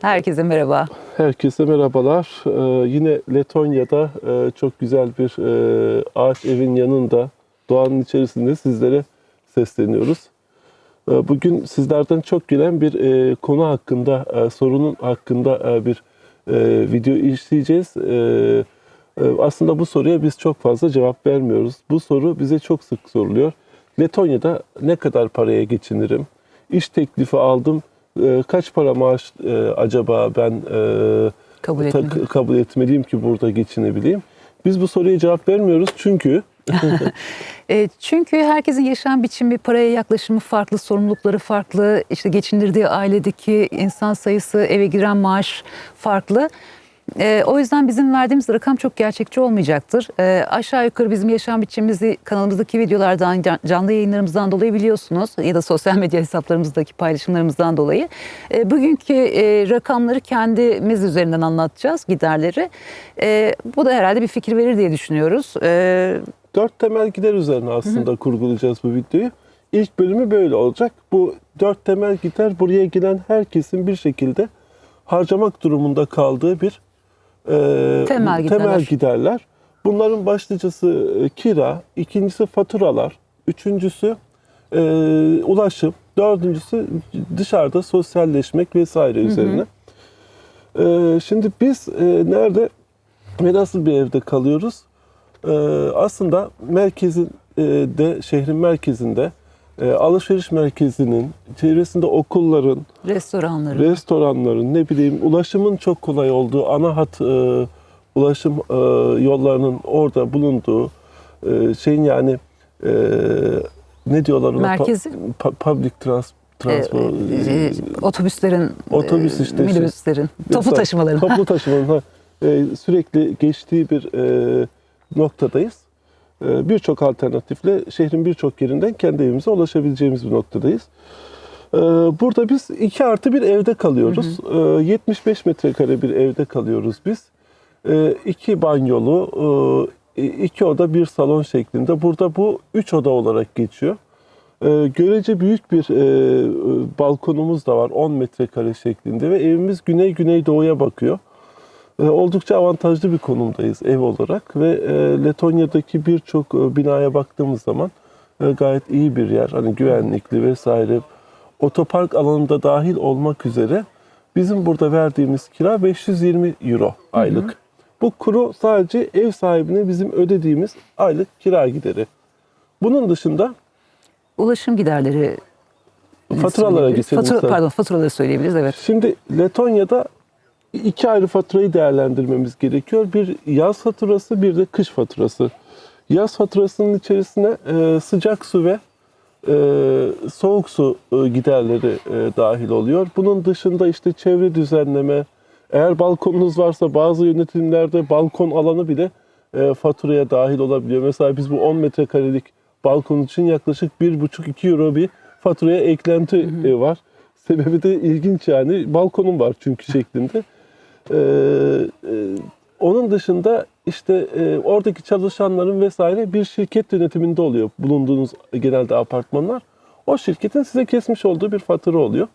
Herkese merhaba. Herkese merhabalar. Ee, yine Letonya'da e, çok güzel bir e, ağaç evin yanında, doğanın içerisinde sizlere sesleniyoruz. Ee, bugün sizlerden çok gelen bir e, konu hakkında, e, sorunun hakkında e, bir e, video işleyeceğiz. E, e, aslında bu soruya biz çok fazla cevap vermiyoruz. Bu soru bize çok sık soruluyor. Letonya'da ne kadar paraya geçinirim? İş teklifi aldım. E, kaç para maaş e, acaba ben e, Kabul etmedim. kabul etmeliyim ki burada geçinebileyim? Biz bu soruya cevap vermiyoruz çünkü E, çünkü herkesin yaşam biçimi, paraya yaklaşımı farklı, sorumlulukları farklı, işte geçindirdiği ailedeki insan sayısı, eve giren maaş farklı. E, o yüzden bizim verdiğimiz rakam çok gerçekçi olmayacaktır. E, aşağı yukarı bizim yaşam biçimimizi kanalımızdaki videolardan, can- canlı yayınlarımızdan dolayı biliyorsunuz ya da sosyal medya hesaplarımızdaki paylaşımlarımızdan dolayı. E, bugünkü e, rakamları kendimiz üzerinden anlatacağız, giderleri. E, bu da herhalde bir fikir verir diye düşünüyoruz. E, dört temel gider üzerine aslında kurgulayacağız bu videoyu. İlk bölümü böyle olacak. Bu dört temel gider buraya gelen herkesin bir şekilde harcamak durumunda kaldığı bir e, Temel giderler. giderler. Bunların başlıcası e, kira, ikincisi faturalar, üçüncüsü e, ulaşım, dördüncüsü dışarıda sosyalleşmek vesaire üzerine. E, şimdi biz e, nerede ve nasıl bir evde kalıyoruz? Ee, aslında merkezin e, de şehrin merkezinde e, alışveriş merkezinin çevresinde okulların, restoranları. restoranların, ne bileyim ulaşımın çok kolay olduğu ana hat e, ulaşım e, yollarının orada bulunduğu e, şeyin yani e, ne diyorlar ona? Merkezi. Pa- public trans transport. e, e, otobüslerin, Otobüs e, işte şey- minibüslerin, toplu Mesela taşımaların. Toplu taşımanın ha, e, sürekli geçtiği bir e, noktadayız. E, birçok alternatifle şehrin birçok yerinden kendi evimize ulaşabileceğimiz bir noktadayız. E, burada biz 2 artı bir evde kalıyoruz. E, 75 metrekare bir evde kalıyoruz biz. E, iki banyolu, e, iki oda bir salon şeklinde. Burada bu üç oda olarak geçiyor. E, görece büyük bir e, e, balkonumuz da var 10 metrekare şeklinde ve evimiz güney güneydoğuya bakıyor. E, oldukça avantajlı bir konumdayız ev olarak ve e, Letonya'daki birçok e, binaya baktığımız zaman gayet iyi bir yer. Hani güvenlikli vesaire. Otopark alanında dahil olmak üzere bizim burada verdiğimiz kira 520 euro aylık. Bu kuru sadece ev sahibine bizim ödediğimiz aylık kira gideri. Bunun dışında Ulaşım giderleri faturalara geçelim. Fatura, pardon faturaları söyleyebiliriz evet. Şimdi Letonya'da iki ayrı faturayı değerlendirmemiz gerekiyor. Bir yaz faturası, bir de kış faturası. Yaz faturasının içerisine e, sıcak su ve e, soğuk su e, giderleri e, dahil oluyor. Bunun dışında işte çevre düzenleme, eğer balkonunuz varsa bazı yönetimlerde balkon alanı bile e, faturaya dahil olabiliyor. Mesela biz bu 10 metrekarelik balkon için yaklaşık 1,5-2 euro bir faturaya eklenti e, var. Sebebi de ilginç yani. Balkonum var çünkü şeklinde. Ee, e, onun dışında işte e, oradaki çalışanların vesaire bir şirket yönetiminde oluyor bulunduğunuz genelde apartmanlar. O şirketin size kesmiş olduğu bir fatura oluyor.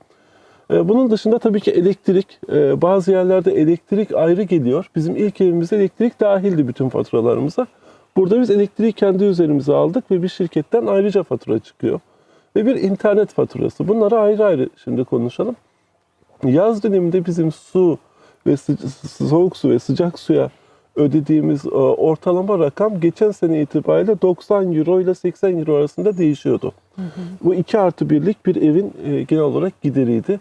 Ee, bunun dışında tabii ki elektrik. Ee, bazı yerlerde elektrik ayrı geliyor. Bizim ilk evimizde elektrik dahildi bütün faturalarımıza. Burada biz elektriği kendi üzerimize aldık ve bir şirketten ayrıca fatura çıkıyor. Ve bir internet faturası. Bunları ayrı ayrı şimdi konuşalım. Yaz döneminde bizim su ve soğuk su ve sıcak suya ödediğimiz e, ortalama rakam geçen sene itibariyle 90 euro ile 80 euro arasında değişiyordu. Bu 2 artı birlik bir evin e, genel olarak gideriydi.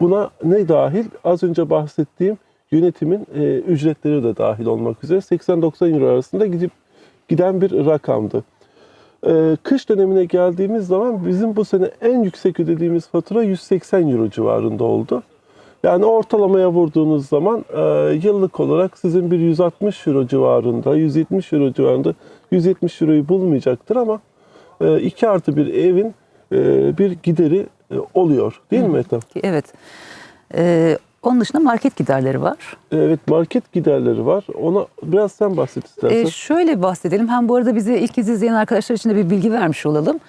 Buna ne dahil? Az önce bahsettiğim yönetimin e, ücretleri de dahil olmak üzere 80-90 euro arasında gidip giden bir rakamdı. Kış dönemine geldiğimiz zaman bizim bu sene en yüksek ödediğimiz fatura 180 euro civarında oldu. Yani ortalamaya vurduğunuz zaman e, yıllık olarak sizin bir 160 euro civarında, 170 euro civarında, 170 euroyu bulmayacaktır ama 2 artı bir evin e, bir gideri e, oluyor değil mi Ethem? Evet. E, onun dışında market giderleri var. Evet market giderleri var. Ona biraz sen bahset istersen. E, şöyle bahsedelim. Hem bu arada bizi ilk kez izleyen arkadaşlar için de bir bilgi vermiş olalım.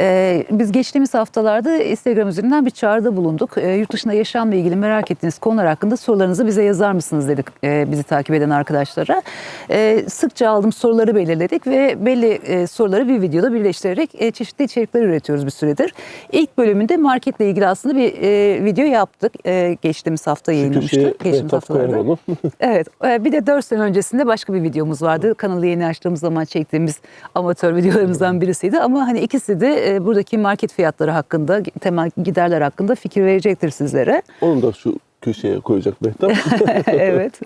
Ee, biz geçtiğimiz haftalarda Instagram üzerinden bir çağrıda bulunduk. Ee, yurt dışında yaşamla ilgili merak ettiğiniz konular hakkında sorularınızı bize yazar mısınız dedik e, bizi takip eden arkadaşlara. Ee, sıkça aldığım soruları belirledik ve belli e, soruları bir videoda birleştirerek e, çeşitli içerikler üretiyoruz bir süredir. İlk bölümünde marketle ilgili aslında bir e, video yaptık. E, geçtiğimiz hafta yayınlamıştık. Geçtiğimiz haftalarda. Evet. e, Bir de 4 sene öncesinde başka bir videomuz vardı. Kanalı yeni açtığımız zaman çektiğimiz amatör videolarımızdan birisiydi. Ama hani ikisi de e, buradaki market fiyatları hakkında, temel giderler hakkında fikir verecektir sizlere. Onu da şu köşeye koyacak Mehtap. evet.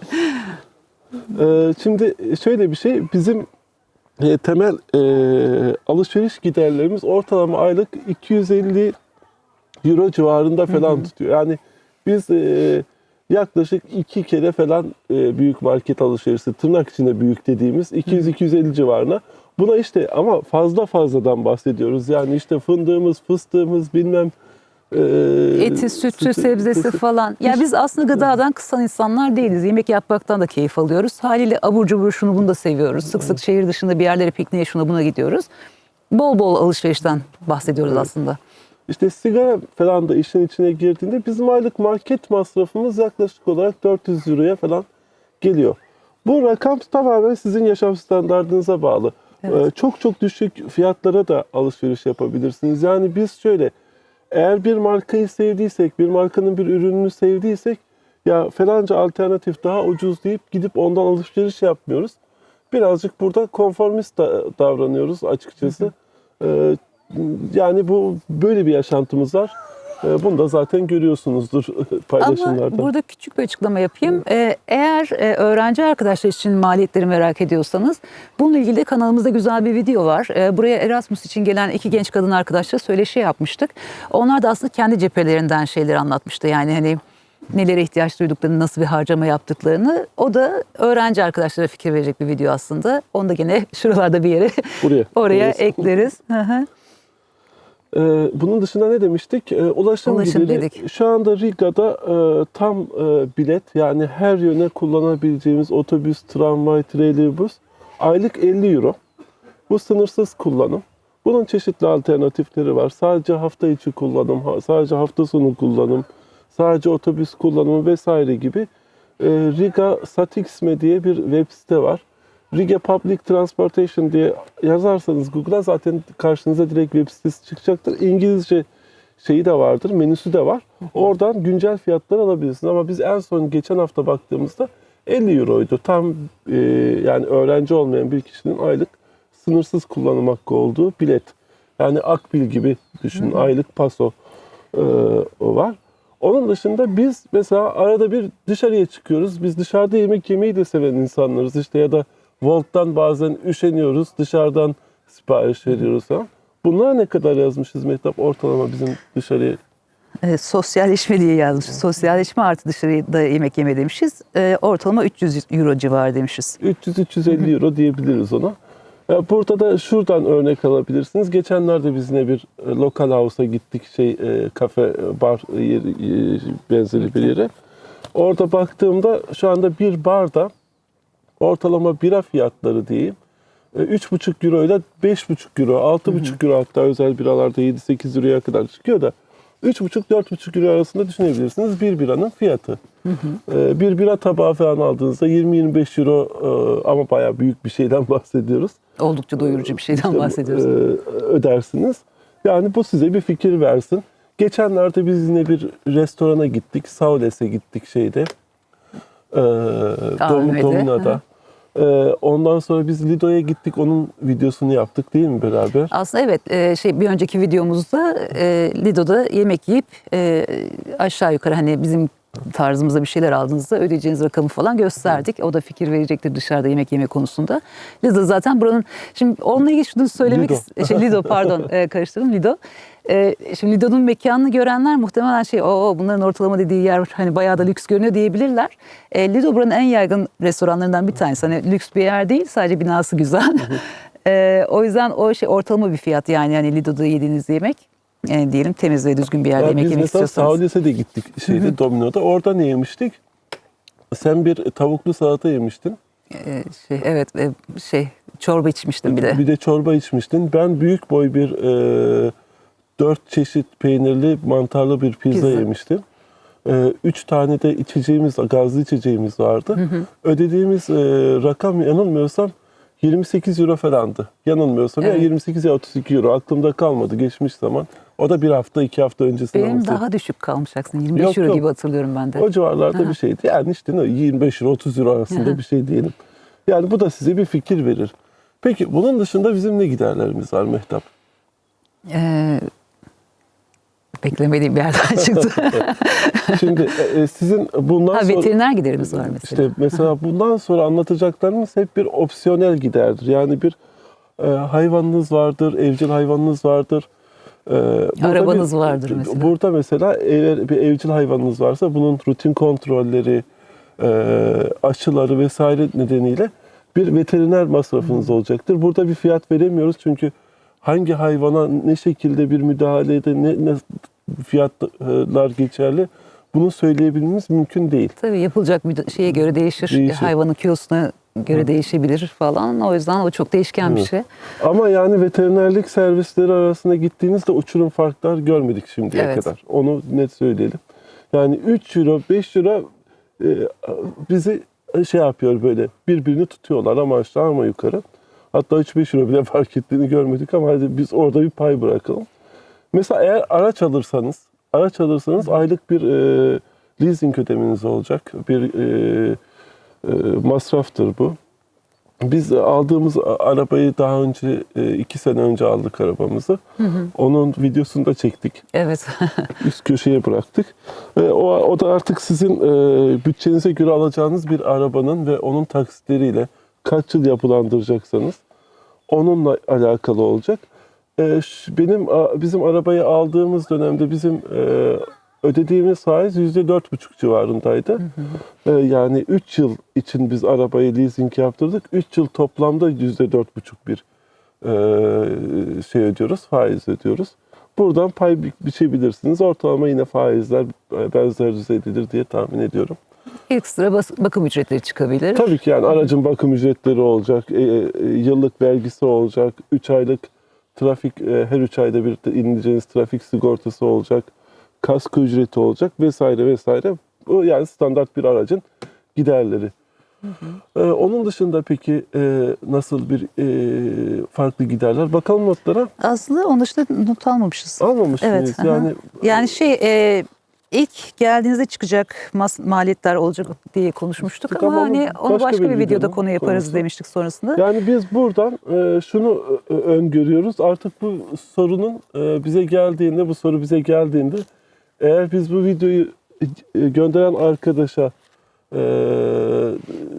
Ee, şimdi şöyle bir şey, bizim e, temel e, alışveriş giderlerimiz ortalama aylık 250 euro civarında falan tutuyor. Yani biz e, yaklaşık iki kere falan e, büyük market alışverişi, tırnak içinde büyük dediğimiz 200-250 civarına. Buna işte ama fazla fazladan bahsediyoruz. Yani işte fındığımız, fıstığımız bilmem e, Eti, sütü, sebzesi falan. Ya biz aslında gıdadan kısan insanlar değiliz. Yemek yapmaktan da keyif alıyoruz. Haliyle abur cubur şunu bunu da seviyoruz. Sık sık şehir dışında bir yerlere pikniğe şuna buna gidiyoruz. Bol bol alışverişten bahsediyoruz aslında. İşte sigara falan da işin içine girdiğinde bizim aylık market masrafımız yaklaşık olarak 400 euroya falan geliyor. Bu rakam tamamen sizin yaşam standartınıza bağlı. Evet. Ee, Çok çok düşük fiyatlara da alışveriş yapabilirsiniz. Yani biz şöyle eğer bir markayı sevdiysek, bir markanın bir ürününü sevdiysek ya falanca alternatif daha ucuz deyip gidip ondan alışveriş yapmıyoruz. Birazcık burada konformist da- davranıyoruz açıkçası. Ee, yani bu böyle bir yaşantımız var. Ee, Bunu da zaten görüyorsunuzdur paylaşımlarda. Ama burada küçük bir açıklama yapayım. Ee, eğer e, öğrenci arkadaşlar için maliyetleri merak ediyorsanız bununla ilgili de kanalımızda güzel bir video var. Ee, buraya Erasmus için gelen iki genç kadın arkadaşla söyleşi yapmıştık. Onlar da aslında kendi cephelerinden şeyleri anlatmıştı. Yani hani nelere ihtiyaç duyduklarını, nasıl bir harcama yaptıklarını. O da öğrenci arkadaşlara fikir verecek bir video aslında. Onu da gene şuralarda bir yere Buraya. oraya Buraya. ekleriz. Hı hı. Ee, bunun dışında ne demiştik? Ee, ulaşım, Ulaşım gideri. dedik. Şu anda Riga'da e, tam e, bilet yani her yöne kullanabileceğimiz otobüs, tramvay, trolleybüs aylık 50 euro. Bu sınırsız kullanım. Bunun çeşitli alternatifleri var. Sadece hafta içi kullanım, sadece hafta sonu kullanım, sadece otobüs kullanımı vesaire gibi. Ee, Riga Satixme diye bir web site var. Riga Public Transportation diye yazarsanız Google'a zaten karşınıza direkt web sitesi çıkacaktır. İngilizce şeyi de vardır, menüsü de var. Oradan güncel fiyatlar alabilirsiniz. Ama biz en son geçen hafta baktığımızda 50 euroydu. Tam e, yani öğrenci olmayan bir kişinin aylık sınırsız kullanım hakkı olduğu bilet. Yani Akbil gibi düşünün aylık paso e, o var. Onun dışında biz mesela arada bir dışarıya çıkıyoruz. Biz dışarıda yemek yemeyi de seven insanlarız. İşte ya da Volt'tan bazen üşeniyoruz. Dışarıdan sipariş veriyoruz falan. Bunlar ne kadar yazmışız Mehtap ortalama bizim dışarıya? E, sosyalleşme diye yazmış. Sosyalleşme artı dışarıda yemek yeme demişiz. E, ortalama 300 euro civarı demişiz. 300-350 euro diyebiliriz ona. Ya Burada da şuradan örnek alabilirsiniz. Geçenlerde biz yine bir e, local house'a gittik. Şey e, kafe, e, bar e, yeri, e, benzeri bir yere. Orada baktığımda şu anda bir barda ortalama bira fiyatları diyeyim. e, 3,5 euro ile 5,5 euro, 6,5 euro hatta özel biralarda 7-8 euroya kadar çıkıyor da 3,5-4,5 euro arasında düşünebilirsiniz bir biranın fiyatı. E, Bir bira tabağı falan aldığınızda 20-25 euro e, ama bayağı büyük bir şeyden bahsediyoruz. Oldukça doyurucu bir şeyden bahsediyoruz. e, ödersiniz. Yani bu size bir fikir versin. Geçenlerde biz yine bir restorana gittik. Saules'e gittik şeyde. E, Dom- AVM'de. Domino'da. E, ondan sonra biz Lido'ya gittik. Onun videosunu yaptık değil mi beraber? Aslında evet e, şey bir önceki videomuzda e, Lido'da yemek yiyip e, aşağı yukarı hani bizim tarzımızda bir şeyler aldığınızda ödeyeceğiniz rakamı falan gösterdik. O da fikir verecektir dışarıda yemek yeme konusunda. Lido zaten buranın şimdi onunla ilgili şunu söylemek Lido. şey, Lido pardon e, karıştırdım Lido. E, şimdi Lido'nun mekanını görenler muhtemelen şey o bunların ortalama dediği yer hani bayağı da lüks görünüyor diyebilirler. E, Lido buranın en yaygın restoranlarından bir tanesi. Hani lüks bir yer değil sadece binası güzel. E, o yüzden o şey ortalama bir fiyat yani yani Lido'da yediğiniz yemek e, diyelim temiz ve düzgün bir yerde Ya yemek biz yemek mesela istiyorsanız. Saules'e de gittik şeyde Domino'da. Orada ne yemiştik? Sen bir tavuklu salata yemiştin. E, şey, evet e, şey Çorba içmiştim bir de. Bir de çorba içmiştin. Ben büyük boy bir e, dört çeşit peynirli mantarlı bir pizza, Pizza. yemiştim. E, üç tane de içeceğimiz, gazlı içeceğimiz vardı. Ödediğimiz e, rakam yanılmıyorsam 28 euro falandı. Yanılmıyorsam ya Evet. 28 ya 32 euro. Aklımda kalmadı geçmiş zaman. O da bir hafta, iki hafta öncesinden. Benim bahsediyorum. daha düşük kalmışaksın. 25 Yok, euro yok. gibi hatırlıyorum ben de. O civarlarda Aha. bir şeydi. Yani işte ne, 25 euro 30 euro arasında Aha. bir şey diyelim. Yani bu da size bir fikir verir. Peki bunun dışında bizim ne giderlerimiz var Mehtap? Ee, beklemediğim bir yerden çıktı. Şimdi e, e, sizin bundan ha, sonra veteriner giderimiz var mesela. işte mesela bundan sonra anlatacaklarımız hep bir opsiyonel giderdir. Yani bir e, hayvanınız vardır, evcil hayvanınız vardır. E, Arabanız bir- vardır mesela. Burada mesela eğer bir evcil hayvanınız varsa bunun rutin kontrolleri, e, aşıları vesaire nedeniyle bir veteriner masrafınız olacaktır. Burada bir fiyat veremiyoruz çünkü hangi hayvana ne şekilde bir müdahalede ne, ne fiyatlar geçerli bunu söyleyebilmemiz mümkün değil. Tabii yapılacak müda- şeye göre değişir. Değişir. Hayvanın kilosuna göre değişebilir falan. O yüzden o çok değişken bir Evet. şey. Ama yani veterinerlik servisleri arasında gittiğinizde uçurum farklar görmedik şimdiye Evet. kadar. Onu net söyleyelim. Yani 3 euro, 5 euro e, bizi şey yapıyor böyle birbirini tutuyorlar ama aşağı ama yukarı. Hatta 3-5 euro bile fark ettiğini görmedik ama hadi biz orada bir pay bırakalım. Mesela eğer araç alırsanız, araç alırsanız aylık bir e, leasing ödemeniz olacak. Bir e, e, masraftır bu. Biz aldığımız arabayı daha önce e, iki sene önce aldık arabamızı. Onun videosunu da çektik. Evet. Üst köşeye bıraktık. O, o da artık sizin e, bütçenize göre alacağınız bir arabanın ve onun taksitleriyle kaç yıl yapılandıracaksanız onunla alakalı olacak. E, benim bizim arabayı aldığımız dönemde bizim e, ödediğimiz faiz yüzde dört buçuk civarındaydı. E, yani 3 yıl için biz arabayı leasing yaptırdık. 3 yıl toplamda yüzde dört buçuk bir şey ödüyoruz, faiz ödüyoruz. Buradan pay bi- biçebilirsiniz. Ortalama yine faizler benzer düzeydedir diye tahmin ediyorum. Ekstra bas- bakım ücretleri çıkabilir. Tabii ki yani aracın bakım ücretleri olacak, e, e, yıllık vergisi olacak, 3 aylık trafik, e, her 3 ayda bir de ineceğiniz trafik sigortası olacak, kasko ücreti olacak vesaire vesaire. Bu yani standart bir aracın giderleri. E, onun dışında peki e, nasıl bir e, farklı giderler? Bakalım notlara. Aslında onun dışında not almamışız. Almamış Evet, aha. Yani Yani şey e, ilk geldiğinizde çıkacak mas- maliyetler olacak diye konuşmuştuk Çık ama hani onu başka bir bir, videoda konu yaparız konusu. demiştik sonrasında. Yani biz buradan e, şunu e, öngörüyoruz. Artık bu sorunun e, bize geldiğinde, bu soru bize geldiğinde eğer biz bu videoyu e, gönderen arkadaşa e,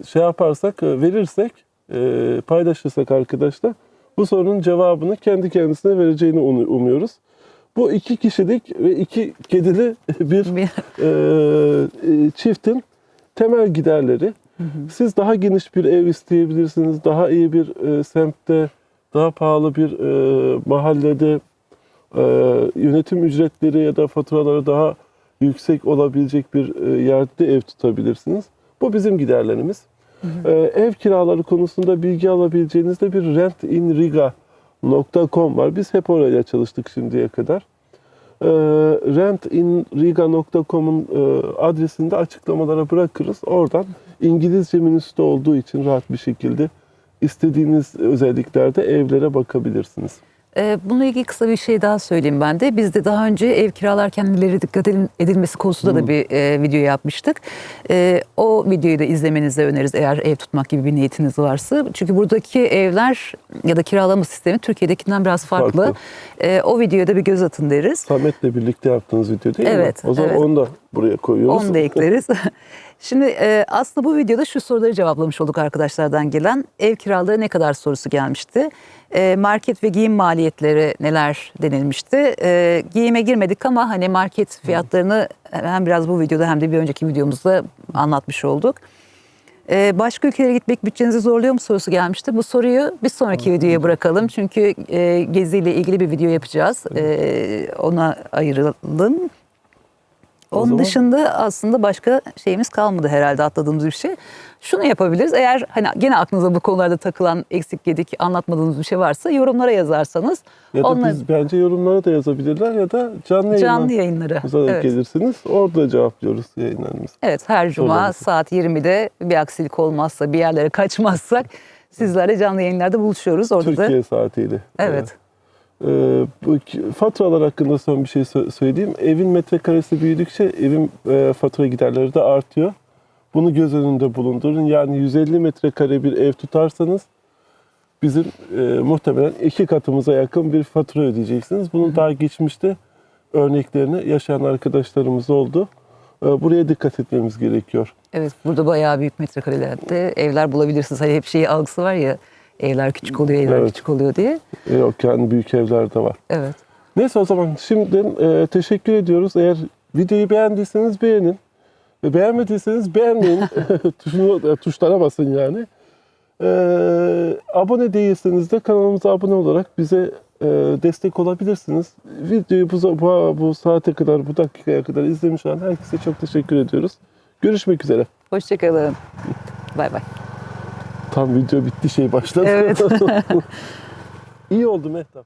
şey yaparsak, e, verirsek, e, paylaşırsak arkadaşla bu sorunun cevabını kendi kendisine vereceğini umu- umuyoruz. Bu iki kişilik ve iki kedili bir e, e, çiftin temel giderleri. Siz daha geniş bir ev isteyebilirsiniz. Daha iyi bir e, semtte, daha pahalı bir e, mahallede e, yönetim ücretleri ya da faturaları daha yüksek olabilecek bir e, yerde ev tutabilirsiniz. Bu bizim giderlerimiz. E, ev kiraları konusunda bilgi alabileceğinizde bir rentinriga.com var. Biz hep orayla çalıştık şimdiye kadar. E, rentinriga.com'un e, adresini de açıklamalara bırakırız. Oradan İngilizce menüsü de olduğu için rahat bir şekilde istediğiniz özelliklerde evlere bakabilirsiniz. Ee, Bununla ilgili kısa bir şey daha söyleyeyim ben de. Biz de daha önce ev kiralarken nelere dikkat edil- edilmesi konusunda da bir e, video yapmıştık. E, o videoyu da izlemenizi öneririz eğer ev tutmak gibi bir niyetiniz varsa. Çünkü buradaki evler ya da kiralama sistemi Türkiye'dekinden biraz farklı. Farklı. E, o videoya da bir göz atın deriz. Samet'le birlikte yaptığınız video değil Evet, mi? O zaman evet. onu da buraya koyuyoruz. Onu da ekleriz. Şimdi e, aslında bu videoda şu soruları cevaplamış olduk arkadaşlardan gelen. Ev kiraları ne kadar sorusu gelmişti. E, market ve giyim maliyetleri neler denilmişti. E, giyime girmedik ama hani market fiyatlarını hem biraz bu videoda hem de bir önceki videomuzda anlatmış olduk. E, başka ülkelere gitmek bütçenizi zorluyor mu sorusu gelmişti. Bu soruyu bir sonraki videoya bırakalım. Çünkü e, geziyle ilgili bir video yapacağız. E, ona ayıralım. O Onun zaman- dışında aslında başka şeyimiz kalmadı herhalde atladığımız bir şey. Şunu yapabiliriz. Eğer hani gene aklınıza bu konularda takılan eksik gedik anlatmadığınız bir şey varsa yorumlara yazarsanız Ya da onları biz bence yorumlara da yazabilirler ya da canlı canlı da Evet. gelirsiniz. Orada cevaplıyoruz yayınlarımızı. Evet her cuma Sorularınızı. saat 20'de bir aksilik olmazsa bir yerlere kaçmazsak sizlerle canlı yayınlarda buluşuyoruz. Orada da Türkiye saatiyle. evet. Ki- faturalar hakkında son bir şey sö- söyleyeyim. Evin metrekaresi büyüdükçe evin e, fatura giderleri de artıyor. Bunu göz önünde bulundurun. Yani 150 metrekare bir ev tutarsanız bizim e, muhtemelen iki katımıza yakın bir fatura ödeyeceksiniz. Bunun daha geçmişte örneklerini yaşayan arkadaşlarımız oldu. E, buraya dikkat etmemiz gerekiyor. Evet burada bayağı büyük metrekarelerde evler bulabilirsiniz. Hani hep şeyi algısı var ya evler küçük oluyor, evler Evet. küçük oluyor diye. E, yok yani büyük evler de var. Evet. Neyse o zaman şimdiden e, teşekkür ediyoruz. Eğer videoyu beğendiyseniz beğenin. Ve beğenmediyseniz beğenmeyin. Tuşunu, e, tuşlara basın yani. E, abone değilseniz de kanalımıza abone olarak bize e, destek olabilirsiniz. Videoyu bu, bu, bu saate kadar, bu dakikaya kadar izlemiş olan herkese çok teşekkür ediyoruz. Görüşmek üzere. Hoşçakalın. Bay bay. Tam video bitti şey başladı. Evet. İyi oldu Mehtap.